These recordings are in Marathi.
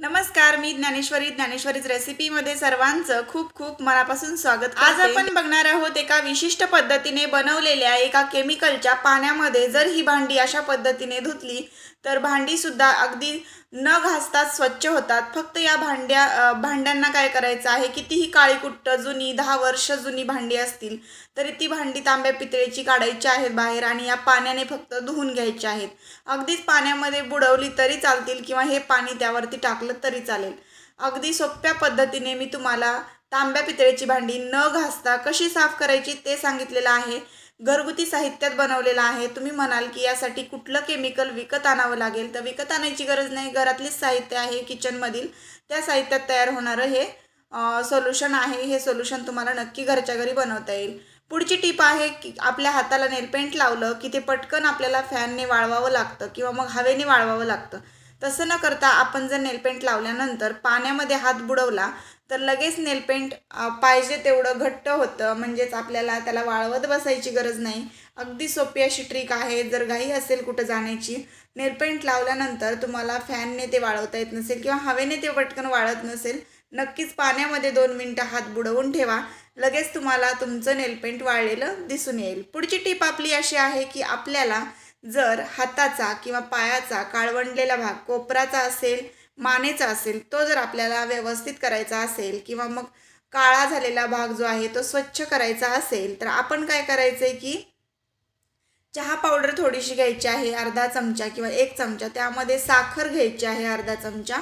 नमस्कार मी ज्ञानेश्वरी ज्ञानेश्वरीच रेसिपीमध्ये सर्वांचं खूप खूप मनापासून स्वागत आज आपण बघणार आहोत एका विशिष्ट पद्धतीने बनवलेल्या एका केमिकलच्या पाण्यामध्ये जर ही भांडी अशा पद्धतीने धुतली तर भांडी सुद्धा अगदी न घासताच स्वच्छ होतात. फक्त या भांड्या भांड्यांना काय करायचं आहे? कितीही काळी कुट्ट जुनी दहा वर्ष जुनी भांडी असतील तरी ती भांडी तांब्या पितळेची काढायची आहेत बाहेर आणि या पाण्याने फक्त धुवून घ्यायची आहेत. अगदीच पाण्यामध्ये बुडवली तरी चालतील किंवा हे पाणी त्यावरती टाकलं तरी चालेल. अगदी सोप्या पद्धतीने मी तुम्हाला तांब्या पितळेची भांडी न घासता कशी साफ करायची ते सांगितलेलं आहे. घरगुती साहित्यात बनवलेलं आहे. तुम्ही म्हणाल की यासाठी कुठलं केमिकल विकत आणावं लागेल? तर विकत आणायची गरज नाही. घरातलीच साहित्य आहे किचनमधील त्या साहित्यात तयार होणारं हे सोल्युशन आहे. हे सोल्युशन तुम्हाला नक्की घरच्या घरी बनवता येईल. पुढची टीप आहे की आपल्या हाताला नेलपेंट लावलं की ते पटकन आपल्याला फॅनने वाळवावं लागतं किंवा मग हवेने वाळवावं लागतं. तसं न करता आपण जर नेलपेंट लावल्यानंतर पाण्यामध्ये हात बुडवला तर लगेच नेलपेंट पाहिजे तेवढं घट्ट होतं. म्हणजेच आपल्याला त्याला वाळवत बसायची गरज नाही. अगदी सोपी अशी ट्रिक आहे. जर घाई असेल कुठं जाण्याची नेलपेंट लावल्यानंतर तुम्हाला फॅनने ते वाळवता येत नसेल किंवा हवेने ते पटकन वाळत नसेल नक्कीच पाण्यामध्ये दोन मिनटं हात बुडवून ठेवा. लगेच तुम्हाला तुमचं नेलपेंट वाळलेलं दिसून येईल. पुढची टीप आपली अशी आहे की आपल्याला जर हाताचा किंवा पायाचा काळवंडलेला भाग कोपराचा असेल मानेचा असेल तो जर आपल्याला व्यवस्थित करायचा असेल किंवा मग काळा झालेला भाग जो आहे तो स्वच्छ करायचा असेल तर आपण काय करायचं आहे की चहा पावडर थोडीशी घ्यायची आहे अर्धा चमचा किंवा एक चमचा. त्यामध्ये साखर घ्यायची आहे अर्धा चमचा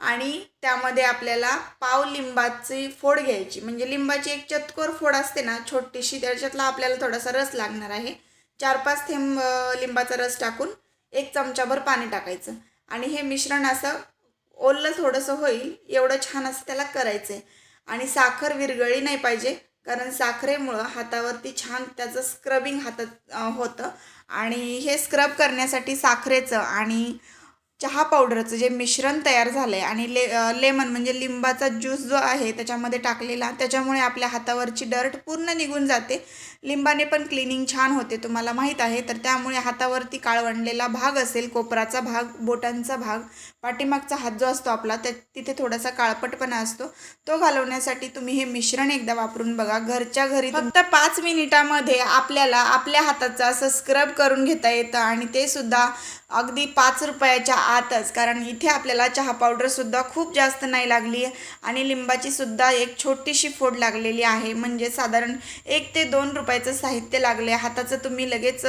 आणि त्यामध्ये आपल्याला पाव लिंबाची फोड घ्यायची. म्हणजे लिंबाची एक चतकोर फोड असते ना छोटीशी त्याच्यातला आपल्याला थोडासा रस लागणार आहे. चार पाच थेंब लिंबाचा रस टाकून एक चमचाभर पाणी टाकायचं. आणि हे मिश्रण असं ओललं थोडंसं होईल एवढं छान असं त्याला करायचं आहे आणि साखर विरघळली नाही पाहिजे कारण साखरेमुळं हातावरती छान त्याचं स्क्रबिंग हातात होतं. आणि हे स्क्रब करण्यासाठी साखरेचं आणि चहा पावडरचं जे मिश्रण तयार झालं आहे आणि ले लेमन म्हणजे लिंबाचा ज्यूस जो आहे त्याच्यामध्ये टाकलेला त्याच्यामुळे आपल्या हातावरची डर्ट पूर्ण निघून जाते. लिंबाने पण क्लिनिंग छान होते तुम्हाला माहीत आहे तर त्यामुळे हातावरती काळवंडलेला भाग असेल कोपराचा भाग बोटांचा भाग पाठीमागचा हात जो असतो आपला त्या तिथे थोडासा काळपटपणा असतो. तो घालवण्यासाठी तुम्ही हे मिश्रण एकदा वापरून बघा. घरच्या घरी फक्त पाच मिनिटामध्ये आपल्याला आपल्या हाताचा असं स्क्रब करून घेता येतं आणि ते सुद्धा अगदी पाच रुपयाच्या आतच कारण इथे आपल्याला चहा पावडरसुद्धा खूप जास्त नाही लागली आणि लिंबाचीसुद्धा एक छोटीशी फोड लागलेली आहे. म्हणजे साधारण एक ते दोन रुपयाचं साहित्य लागले हाताचं तुम्ही लगेच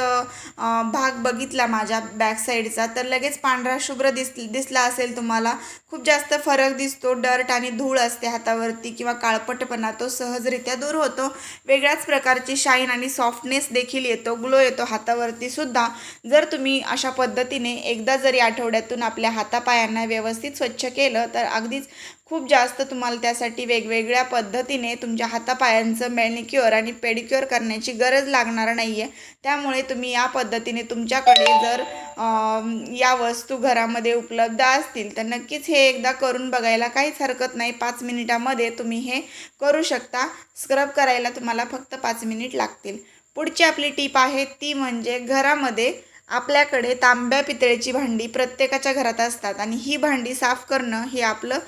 भाग बघितला माझ्या बॅक साईडचा तर लगेच पांढरा शुभ्र दिस दिसला असेल तुम्हाला. खूप जास्त फरक दिसतो. डर्ट आणि धूळ असते हातावरती किंवा काळपटपणा तो सहजरित्या दूर होतो. वेगळ्याच प्रकारची शाईन आणि सॉफ्टनेस देखील येतो. ग्लो येतो हातावरतीसुद्धा जर तुम्ही अशा पद्धतीने एकदा जरी आठवड्यातून आपल्या हातापायांना व्यवस्थित स्वच्छ केलं तर अगदीच खूप जास्त तुम्हाला त्यासाठी वेगवेगळ्या पद्धतीने तुमच्या हातापायांचं मॅनिक्युअर आणि पेडिक्युअर करण्याची गरज लागणार नाही आहे त्यामुळे तुम्ही या पद्धतीने तुमच्याकडे जर या वस्तू घरामध्ये उपलब्ध असतील तर नक्कीच हे एकदा करून बघायला काहीच हरकत नाही. पाच मिनिटामध्ये तुम्ही हे करू शकता. स्क्रब करायला तुम्हाला फक्त पाच मिनिट लागतील. पुढची आपली टीप आहे ती म्हणजे घरामध्ये आपल्याकडे तांब्या पितळेची भांडी प्रत्येकाच्या घरात असतात आणि ही भांडी साफ करणं हे आपलं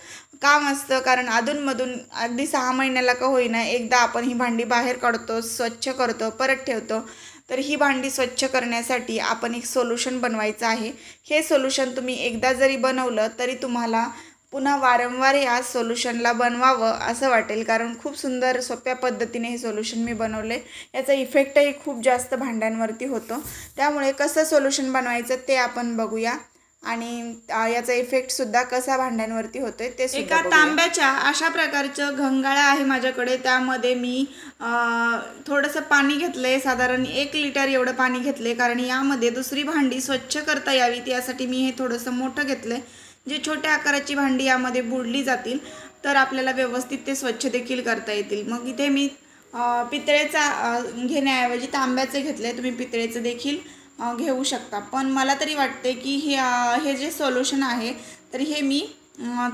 काम असतं. कारण अधूनमधून अगदी सहा महिन्याला का होईना एकदा आपण ही भांडी बाहेर काढतो स्वच्छ करतो परत ठेवतो. तर ही भांडी स्वच्छ करण्यासाठी आपण एक सोल्युशन बनवायचं आहे. हे सोल्युशन तुम्ही एकदा जरी बनवलं तरी तुम्हाला पुन्हा वारंवार या सोल्युशनला बनवावं असं वाटेल. कारण खूप सुंदर सोप्या पद्धतीने हे सोल्युशन मी बनवले याचा इफेक्टही खूप जास्त भांड्यांवरती होतो. त्यामुळे कसं सोल्युशन बनवायचं ते आपण बघूया. आणि याचा इफेक्टसुद्धा कसा भांड्यांवरती होतोय ते एका तांब्याच्या अशा प्रकारचं घंगाळा आहे माझ्याकडे. त्यामध्ये मी थोडंसं पाणी घेतलं आहे साधारण एक लिटर एवढं पाणी घेतलं आहे कारण यामध्ये दुसरी भांडी स्वच्छ करता यावीत. यासाठी मी हे थोडंसं मोठं घेतलं आहे जे छोट्या आकाराची भांडी यामध्ये बुडली जातील तर आपल्याला व्यवस्थित ते स्वच्छ देखील करता येतील. मग इथे मी पितळेचा घेण्याऐवजी तांब्याचे घेतले तुम्ही पितळेचं देखील घेऊ शकता. पण मला तरी वाटते की हे हे जे सोल्युशन आहे तर हे मी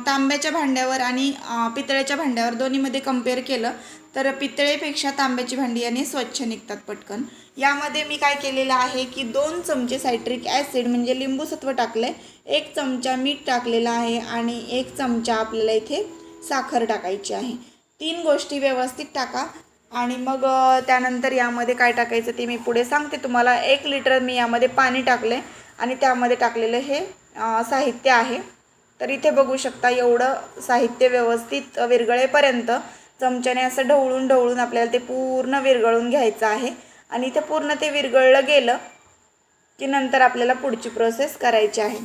तांब्याच्या भांड्यावर आणि पितळ्याच्या भांड्यावर दोन्हीमध्ये कंपेअर केलं तर पितळेपेक्षा तांब्याची भांडी याने स्वच्छ निघतात पटकन. यामध्ये मी काय केलेलं आहे की दोन चमचे सायट्रिक ॲसिड म्हणजे लिंबूसत्व टाकलं टाकलं एक चमचा मीठ टाकलेला आहे आणि एक चमचा आपल्याला इथे साखर टाकायची आहे. तीन गोष्टी व्यवस्थित टाका आणि मग त्यानंतर यामध्ये काय टाकायचं ते मी पुढे सांगते तुम्हाला. एक लिटर मी यामध्ये पाणी टाकलं आहे आणि त्यामध्ये टाकलेलं हे साहित्य आहे. तर इथे बघू शकता एवढं साहित्य व्यवस्थित विरगळेपर्यंत चमच्याने असं ढवळून ढवळून आपल्याला ते पूर्ण विरगळून घ्यायचं आहे. आणि इथे पूर्ण ते विरगळलं गेलं की नंतर आपल्याला पुढची प्रोसेस करायची आहे.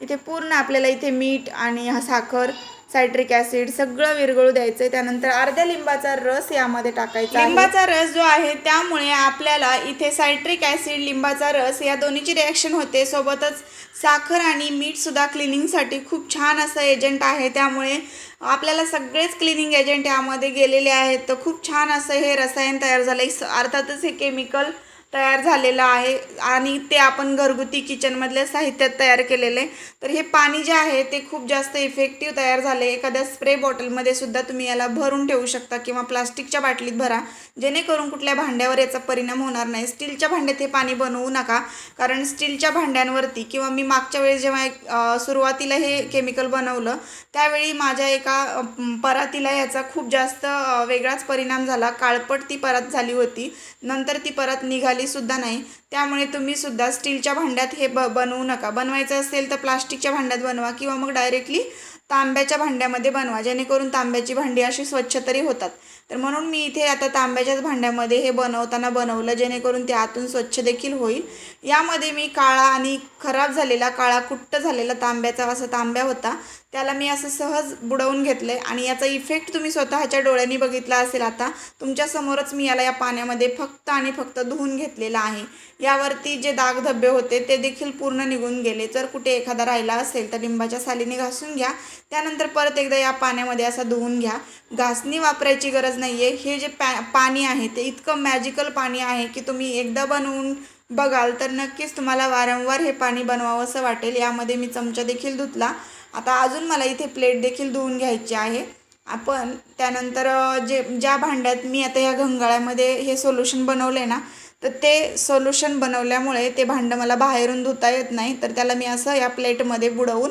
इथे पूर्ण आपल्याला इथे मीठ आणि साखर सायट्रिक ॲसिड सगळं विरघळू द्यायचं त्यानंतर अर्ध्या लिंबाचा रस यामध्ये टाकायचा लिंबाचा रस जो आहे त्यामुळे आपल्याला इथे सायट्रिक ॲसिड लिंबाचा रस या दोन्हीची रिॲक्शन होते. सोबतच साखर आणि मीठसुद्धा क्लिनिंगसाठी खूप छान असं एजंट आहे. त्यामुळे आपल्याला सगळेच क्लिनिंग एजंट यामध्ये गेलेले आहेत. तर खूप छान असं हे रसायन तयार झालं आहे अर्थातच हे केमिकल तयार झालेलं आहे आणि ते आपण घरगुती किचनमधल्या साहित्यात तयार केलेले. तर हे पाणी जे आहे ते खूप जास्त इफेक्टिव्ह तयार झाले. एखाद्या स्प्रे बॉटलमध्ये सुद्धा तुम्ही याला भरून ठेवू शकता किंवा प्लास्टिकच्या बाटलीत भरा. जेणेकरून कुठल्या भांड्यावर याचा परिणाम होणार नाही. स्टीलच्या भांड्यात हे पाणी बनवू नका. कारण स्टीलच्या भांड्यांवरती किंवा मी मागच्या वेळेस जेव्हा एक, सुरुवातीला हे केमिकल बनवलं त्यावेळी माझ्या एका परातीला याचा खूप जास्त वेगळाच परिणाम झाला. काळपट ती परत झाली होती. नंतर ती परत निघाली. सुद्धा नाही. त्यामुळे तुम्ही सुद्धा स्टीलच्या भांड्यात हे ब बनवू नका. बनवायचं असेल तर प्लास्टिकच्या भांड्यात बनवा किंवा मग डायरेक्टली तांब्याच्या भांड्यामध्ये बनवा. जेणेकरून तांब्याची भांडी अशी स्वच्छ तरी होतात. तर म्हणून मी इथे आता तांब्याच्याच भांड्यामध्ये हे बनवताना बनवलं जेणेकरून ते आतून स्वच्छ देखील होईल. यामध्ये मी काळा आणि खराब झालेला काळा कुट्ट झालेला तांब्याचा असा तांब्या होता त्याला मी असं सहज बुडवून घेतलं आणि याचा इफेक्ट तुम्ही स्वतःच्या डोळ्यांनी बघितला असेल आता तुमच्यासमोरच मी याला या पाण्यामध्ये फक्त आणि फक्त धुवून घेतलेला आहे. यावरती जे दाग धब्बे होते ते देखील पूर्ण निघून गेले. जर कुठे एखादा राहिला असेल तर लिंबाच्या सालीने घासून घ्या. त्यानंतर परत एकदा या पाण्यामध्ये असा धुवून घ्या. घासणी वापरायची गरज नाही आहे हे जे पॅ पाणी आहे ते इतकं मॅजिकल पाणी आहे की तुम्ही एकदा बनवून बघाल तर नक्कीच तुम्हाला वारंवार हे पाणी बनवावं असं वाटेल. यामध्ये मी चमचा देखील धुतला. आता अजून मला इथे प्लेट देखील धुवून घ्यायची आहे. आपण त्यानंतर जे ज्या भांड्यात मी आता या घंगाळ्यामध्ये हे सोल्युशन बनवलं आहे ना तर ते सोल्युशन बनवल्यामुळे ते भांडं मला बाहेरून धुता येत नाही. तर त्याला मी असं या प्लेटमध्ये बुडवून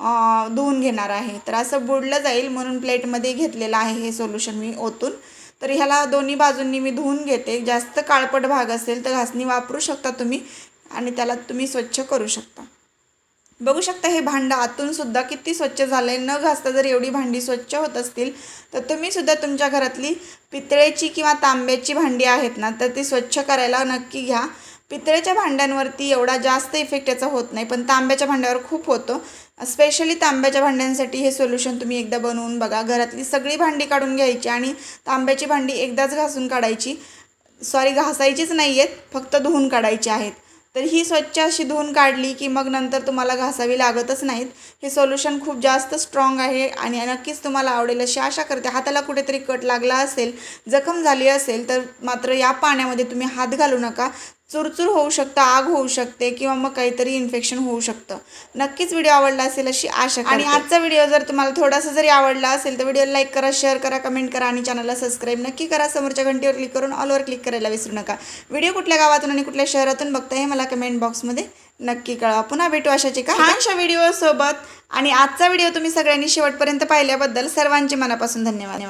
धुवून घेणार आहे. तर असं बुडलं जाईल म्हणून प्लेटमध्ये घेतलेलं आहे हे सोल्युशन मी ओतून. तर ह्याला दोन्ही बाजूंनी मी धुवून घेते. जास्त काळपट भाग असेल तर घासणी वापरू शकता तुम्ही आणि त्याला तुम्ही स्वच्छ करू शकता. बघू शकता हे भांडं आतूनसुद्धा किती स्वच्छ झालं आहे न घासता जर एवढी भांडी स्वच्छ होत असतील तर तुम्ही सुद्धा तुमच्या घरातली पितळेची किंवा तांब्याची भांडी आहेत ना तर ती स्वच्छ करायला नक्की घ्या. पितळेच्या भांड्यांवरती एवढा जास्त इफेक्ट याचा होत नाही पण तांब्याच्या भांड्यावर खूप होतो. स्पेशली तांब्याच्या भांड्यांसाठी हे सोल्युशन तुम्ही एकदा बनवून बघा. घरातली सगळी भांडी काढून घ्यायची आणि तांब्याची भांडी एकदाच घासून काढायची. सॉरी घासायचीच नाही आहेत फक्त धुवून काढायची आहेत. तर ही स्वच्छ अशी धुवून काढली की मग नंतर तुम्हाला घासावी लागतच नाहीत. हे सोल्युशन खूप जास्त स्ट्रॉंग आहे आणि नक्कीच तुम्हाला आवडेल अशी आशा करते. हाताला कुठेतरी कट लागला असेल जखम झाली असेल तर मात्र या पाण्यामध्ये तुम्ही हात घालू नका. चुरचूर होऊ शकतं आग होऊ शकते किंवा मग काहीतरी इन्फेक्शन होऊ शकतं. नक्कीच व्हिडिओ आवडला असेल अशी आशा आणि आजचा व्हिडिओ जर तुम्हाला थोडासा जरी आवडला असेल तर व्हिडिओला लाईक करा शेअर करा कमेंट करा आणि चॅनलला सबस्क्राईब नक्की करा. समोरच्या घंटीवर क्लिक करून ऑलवर क्लिक करायला विसरू नका. व्हिडिओ कुठल्या गावातून आणि कुठल्या शहरातून बघताय हे मला कमेंट बॉक्समध्ये नक्की कळवा. पुन्हा भेटू अशाची का छानशा व्हिडिओ सोबत. आणि आजचा व्हिडिओ तुम्ही सगळ्यांनी शेवटपर्यंत पाहिल्याबद्दल सर्वांचे मनापासून धन्यवाद.